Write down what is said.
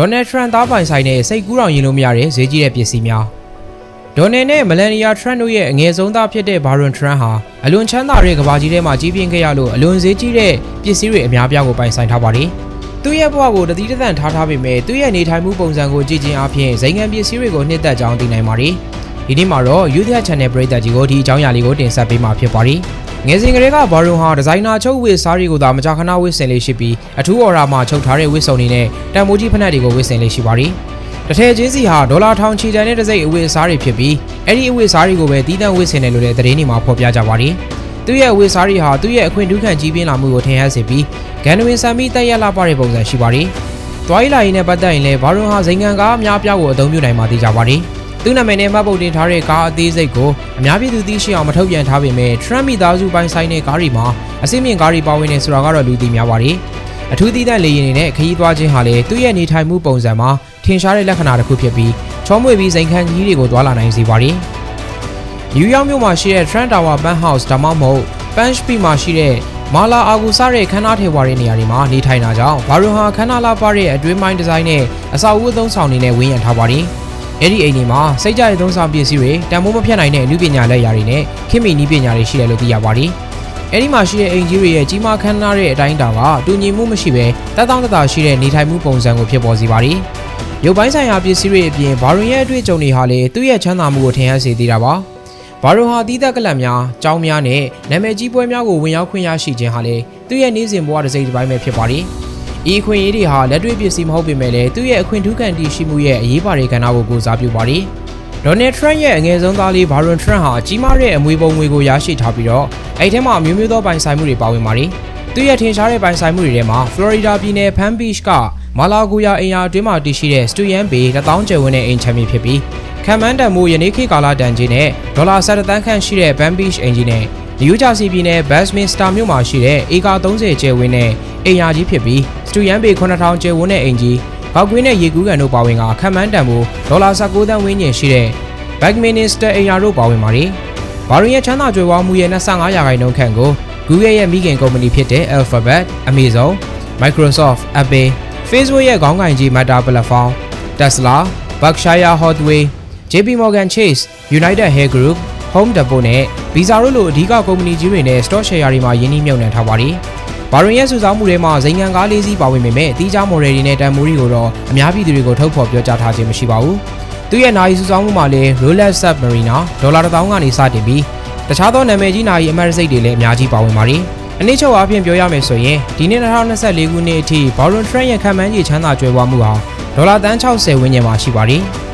ဒေါ်နယ်ထရန့်သားပိုင်ဆိုင်တဲ့စိတ်ကူးတော်ရင်လို့မရတဲ့ဈေးကြီးတဲ့ပစ္စည်းများဒေါ်နယ်နဲ့မလန်နီယာထရန့်တို့ရဲ့အငယ်ဆုံးသားဖြစ်တဲ့ဘာရွန်ထရန့်ဟာအလွန်ချမ်းသာတဲ့ကဘာကြီးထဲမှာကြီးပြင်းခဲ့ရလို့အလွန်ဈေးကြီးတဲ့ပစ္စည်းတွေအများပြားကိုပိုင်ဆိုင်ထားပါတယ်။သူ့ရဲ့ဘဝကိုတတိတသန့်ထားထားပေမဲ့သူ့ရဲ့နေထိုင်မှုပုံစံကိုကြည့်ခြင်းအပြင်ဇိမ်ငံပစ္စည်းတွေကိုနှစ်သက်ကြောင်းသိနိုင်ပါတယ်။ ဒီနေ့မှာတော့ Youth Channel ပရိသတ်ကြီးကိုဒီအကြောင်းအရာလေးကိုတင်ဆက်ပေးမှာဖြစ်ပါတယ်။ငယ်စဉ်ကလေးကဘာရွန်ဟာဒီဇိုင်နာချုပ်ဝတ်စားတွေကိုသာမကြာခဏဝတ်ဆင်လေးရှိပြီးအထူးအော်ရာမှာချုပ်ထားတဲ့ဝတ်စုံတွေနဲ့တန်မိုးကြီးဖက်နှက်တွေကိုဝတ်ဆင်လေးရှိပါတယ်။တစ်ထည်ချင်းစီဟာဒေါ်လာထောင်ချီတန်တဲ့တစ်စိတ်အဝတ်အစားတွေဖြစ်ပြီးအဲ့ဒီအဝတ်အစားတွေကိုပဲတီးတန့်ဝတ်ဆင်တယ်လို့လည်းသတင်းတွေမှာဖော်ပြကြပါတယ်။သူ့ရဲ့အဝတ်အစားတွေဟာသူ့ရဲ့အခွင့်ထူးခံကြီးပြင်းလာမှုကိုထင်ဟပ်စေပြီးဂန်နဝင်းဆမ်မီတက်ရက်လာပတဲ့ပုံစံရှိပါတယ်။တွိုင်းလာရင်နဲ့ပတ်သက်ရင်လည်းဘာရွန်ဟာဇိမ်ငံကားအများပြားကိုအသုံးပြုနိုင်မှသိကြပါတယ်။ သူ့နာမည်နဲ့မှတ်ပုံတင်ထားတဲ့ကားအသေးစိတ်ကိုအများပြည်သူသိရှိအောင်မထုတ်ပြန်ထားပေမဲ့ Trump မိသားစုပိုင်ဆိုင်တဲ့ကားတွေမှာအစိမ့်မြင့်ကားတွေပါဝင်နေဆိုတာကတော့လူသိများပါတယ်။အထူးသီးသန့်လေယာဉ်တွေနဲ့ခရီးသွားခြင်းဟာလည်းသူ့ရဲ့နေထိုင်မှုပုံစံမှာထင်ရှားတဲ့လက္ခဏာတစ်ခုဖြစ်ပြီးချောမွေ့ပြီးစိန်ခံကြီးတွေကိုတွာလာနိုင်စေပါတယ်။နယူးယောက်မြို့မှာရှိတဲ့ Trent Tower Penthouse ဒါမှမဟုတ် Punch Beach မှာရှိတဲ့မာလာအာဂူစားတဲ့ခန်းနာထေဝါတဲ့နေရာတွေမှာနေထိုင်တာကြောင့်ဘာရွန်ဟာခန်းနာလာပါတဲ့အတွင်းပိုင်းဒီဇိုင်းနဲ့အစာအုပ်အသုံးဆောင်တွေနဲ့ဝန်းရံထားပါတယ်။ အဲ့ဒီအိမ်တွေမှာစိတ်ကြတဲ့သုံးဆောင်ပစ္စည်းတွေတန်ဖိုးမဖြတ်နိုင်တဲ့အမှုပညာလက်ရာတွေနဲ့ခင်မီနည်းပညာတွေရှိတယ်လို့သိရပါတယ်။အဲ့ဒီမှာရှိတဲ့အိမ်ကြီးတွေရဲ့ကြီးမားခမ်းနားတဲ့အတိုင်းအတာကတူညီမှုမရှိဘဲတတောင်းတတာရှိတဲ့နေထိုင်မှုပုံစံကိုဖြစ်ပေါ်စေပါတယ်။ရုပ်ပိုင်းဆိုင်ရာပစ္စည်းတွေအပြင်ဘာရွန်ရဲ့အတွေ့အကြုံတွေဟာလည်းသူ့ရဲ့ချမ်းသာမှုကိုထင်ဟပ်စေသေးတာပါ။ဘာရွန်ဟာတီးသက်ကလပ်များ၊ကြောင်းများနဲ့နာမည်ကြီးပွဲများကိုဝင်ရောက်ခွင့်ရရှိခြင်းဟာလည်းသူ့ရဲ့နေ့စဉ်ဘဝတစ်စိတ်တစ်ပိုင်းပဲဖြစ်ပါတယ်။ ဤအခွင့်အရေးတွေဟာလက်တွေ့ပစ္စည်းမဟုတ်ပေမဲ့လည်းသူ့ရဲ့အခွင့်ထူးခံတည်ရှိမှုရဲ့အရေးပါတဲ့ကဏ္ဍကိုကိုစားပြုပါတယ်။ဒေါ်နယ်ထရန့်ရဲ့အငယ်ဆုံးသားလေးဘာရွန်ထရန့်ဟာကြီးမားတဲ့အမွေပုံငွေကိုရရှိထားပြီးတော့အဲ့ထဲမှာအမျိုးမျိုးသောပိုင်ဆိုင်မှုတွေပါဝင်ပါတယ်။သူ့ရဲ့ထင်ရှားတဲ့ပိုင်ဆိုင်မှုတွေထဲမှာဖလော်ရီဒါပြည်နယ်ဖန်ဘီချ်ကမာလာဂူယာအိမ်ယာအတွင်းမှာတည်ရှိတဲ့စတူယန်ဘေ1000ကျယ်ဝန်းတဲ့အိမ်ချမ်းမြေဖြစ်ပြီးခံမှန်းတန်မှုယနေ့ခေတ်ကာလတန်ကြီးနဲ့ဒေါ်လာ70တန်းခန့်ရှိတဲ့ဘန်ဘီချ်အိမ်ကြီးနဲ့နယူးဂျာစီပြည်နယ်ဘတ်မင်စတာမြို့မှာရှိတဲ့ဧက30ကျယ်ဝန်းတဲ့အိမ်ယာကြီးဖြစ်ပြီး စတူယန်ဘေ9000ကျယ်ဝန်းတဲ့အိမ်ကြီးကောက်ကွင်းနဲ့ရေကူးကန်တို့ပါဝင်ကခံမှန်းတန်မှုဒေါ်လာ19သန်းဝန်းကျင်ရှိတဲ့ဘက်မင်နစ္စတာအိမ်ယာတို့ပါဝင်ပါတယ်။ဘာရင်ရဲ့ချမ်းသာကြွယ်ဝမှုရဲ့25ရာခိုင်နှုန်းခန့်ကို Google ရဲ့မိခင်ကုမ္ပဏီဖြစ်တဲ့ Alphabet, Amazon, Microsoft, Apple, Facebook ရဲ့ခေါင်းကိုင်ကြီး Meta Platform, Tesla, Berkshire Hathaway, JP Morgan Chase, United Health Group, Home Depot နဲ့ Visa တို့လိုအဓိကကုမ္ပဏီကြီးတွေနဲ့ stock share တွေမှာယင်းနှိမ့်မြုပ်နှံထားပါတယ်။ ဘာရင်ရဲ့စုဆောင်းမှုတွေမှာဇိမ်ငံကားလေးစီးပါဝင်ပေမဲ့အသီးခြား model တွေနဲ့တန်မိုးတွေကိုတော့အများပြည်သူတွေကိုထုတ်ဖော်ပြောကြားထားခြင်းမရှိပါဘူး။သူရဲ့နာရီစုဆောင်းမှုမှာလည်း Rolex Submariner ဒေါ်လာ1000ကနေစတင်ပြီးတခြားသောနာမည်ကြီးနာရီအမတ်စိတ်တွေလည်းအများကြီးပါဝင်ပါတယ်။အနည်းချုပ်အားဖြင့်ပြောရမယ်ဆိုရင်ဒီနှစ်2024ခုနှစ်အထိဘော်လွန်ထရန့်ရဲ့ခံမှန်းကြီးချမ်းသာကြွယ်ဝမှုဟာဒေါ်လာတန်း60ဝန်းကျင်မှာရှိပါတယ်။